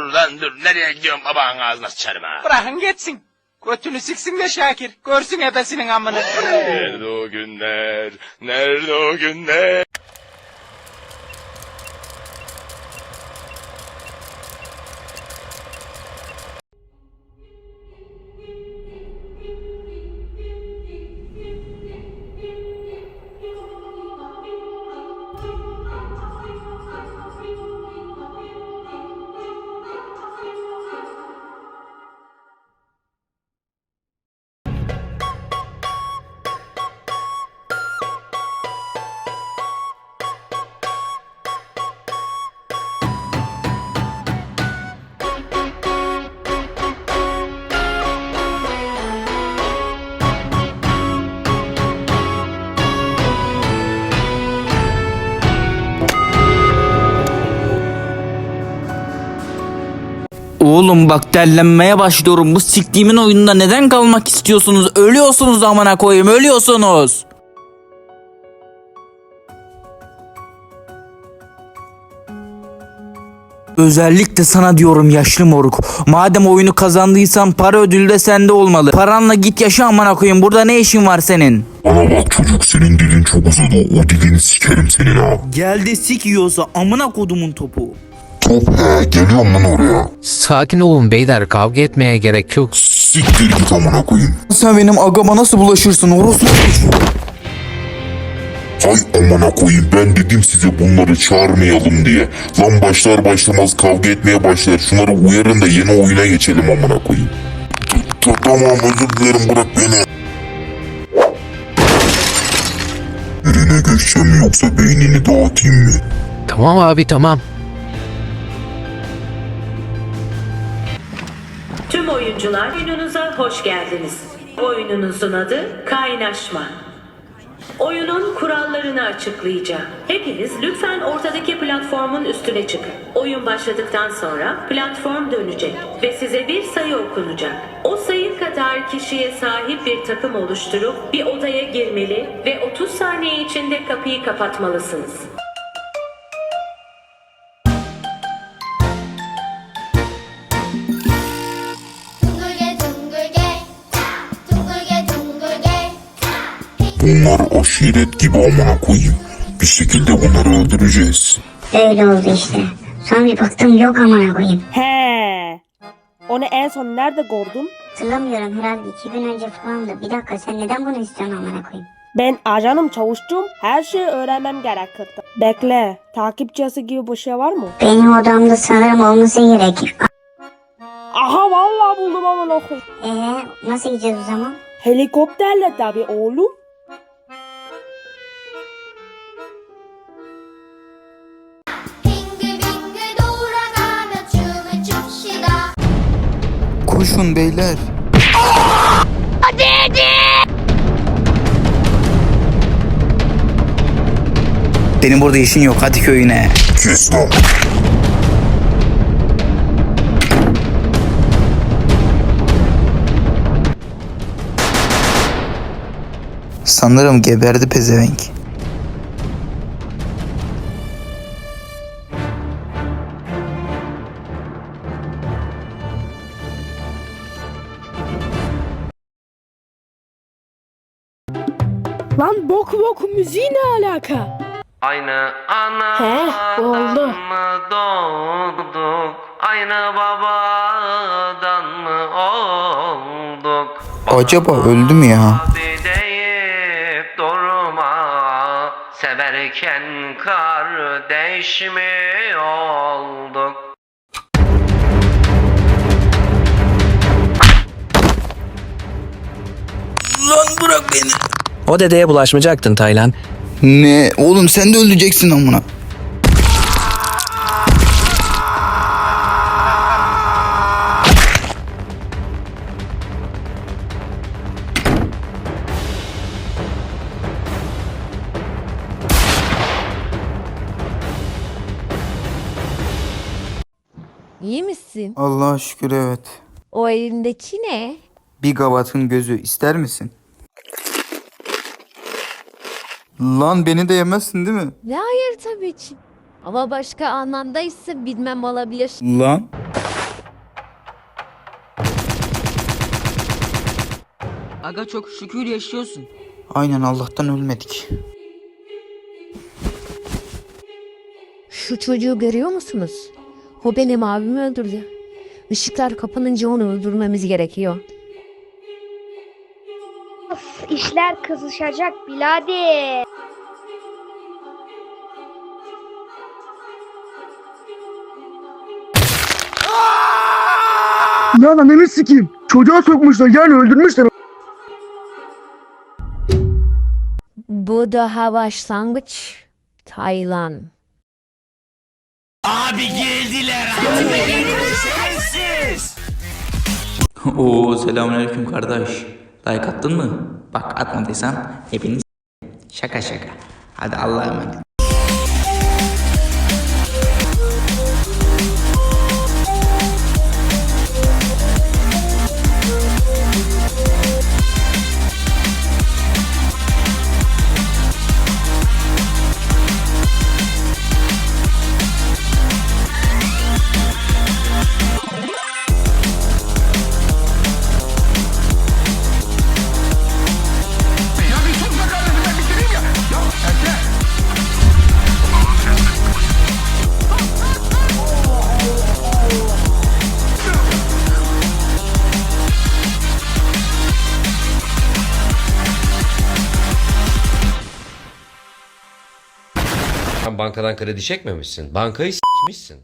Lan dur nereye gidiyorsun babanın ağzına sıçarım ha. Bırakın geçsin. Götünü siksin de Şakir. Görsün ebesinin amını. Nerede o günler? Nerede o günler? Oğlum bak derlenmeye başlıyorum. Bu siktiğimin oyununda neden kalmak istiyorsunuz? Ölüyorsunuz amına koyayım ölüyorsunuz. Özellikle sana diyorum yaşlı moruk. Madem oyunu kazandıysan para ödülü de sende olmalı. Paranla git yaşa amına koyayım. Burada ne işin var senin? Bana bak çocuk senin dilin çok uzadı. O dilini sikerim senin ha. Geldi sik yiyorsa amına kodumun topu. Top he geliyorum lan oraya. Sakin olun beyler kavga etmeye gerek yok. Siktir git amına koyayım. Sen benim agama nasıl bulaşırsın orospu Hay amına koyayım ben dedim size bunları çağırmayalım diye. Lan başlar başlamaz kavga etmeye başlar. Şunları uyarın da yeni oyuna geçelim amına koyayım. T- Tamam özür dilerim bırak beni. Birine geçeceğim yoksa beynini dağıtayım mı? Tamam abi tamam. Tüm oyuncular oyununuza hoş geldiniz. Oyununuzun adı Kaynaşma. Oyunun kurallarını açıklayacağım. Hepiniz lütfen ortadaki platformun üstüne çıkın. Oyun başladıktan sonra platform dönecek ve size bir sayı okunacak. O sayı kadar kişiye sahip bir takım oluşturup bir odaya girmeli ve 30 saniye içinde kapıyı kapatmalısınız. Bunlar aşiret gibi amına koyayım. Bir şekilde bunları öldüreceğiz. Öyle oldu işte. Sonra bir baktım yok amına koyayım. He. Onu en son nerede gördün? Hatırlamıyorum herhalde iki gün önce falandı. Bir dakika sen neden bunu istiyorsun amına koyayım? Ben ajanım çavuştum. Her şeyi öğrenmem gerekirdi. Bekle. Takipçisi gibi bir şey var mı? Benim odamda sanırım olması gerek. Aha vallahi buldum aman okuyum. Eee nasıl gideceğiz o zaman? Helikopterle tabii oğlum. Koşun beyler. Benim burada işin yok hadi köyüne. Kes lan. Sanırım geberdi pezevenk. Lan bok bok müziği ne alaka? Aynı ana He, oldu. mı doğduk? Aynı babadan mı olduk? Acaba öldü mü ya? Abi deyip durma Severken kardeş mi olduk? Bırak beni. O dedeye bulaşmayacaktın Taylan. Ne? Oğlum sen de öleceksin amına. İyi misin? Allah'a şükür evet. O elindeki ne? Bir gavatın gözü ister misin? Lan beni de yemezsin değil mi? Ne hayır tabii ki. Ama başka anlamda ise bilmem olabilir. Lan. Aga çok şükür yaşıyorsun. Aynen Allah'tan ölmedik. Şu çocuğu görüyor musunuz? O benim abimi öldürdü. Işıklar kapanınca onu öldürmemiz gerekiyor. Of, işler kızışacak bilader. Lan ananı sikeyim. Çocuğa sokmuşlar yani öldürmüşler. Bu daha başlangıç. Taylan. Oo selamünaleyküm kardeş. Like attın mı? Bak atmadıysan hepiniz şaka şaka. Hadi Allah'a emanet. Bankadan kredi çekmemişsin. Bankayı s**mişsin.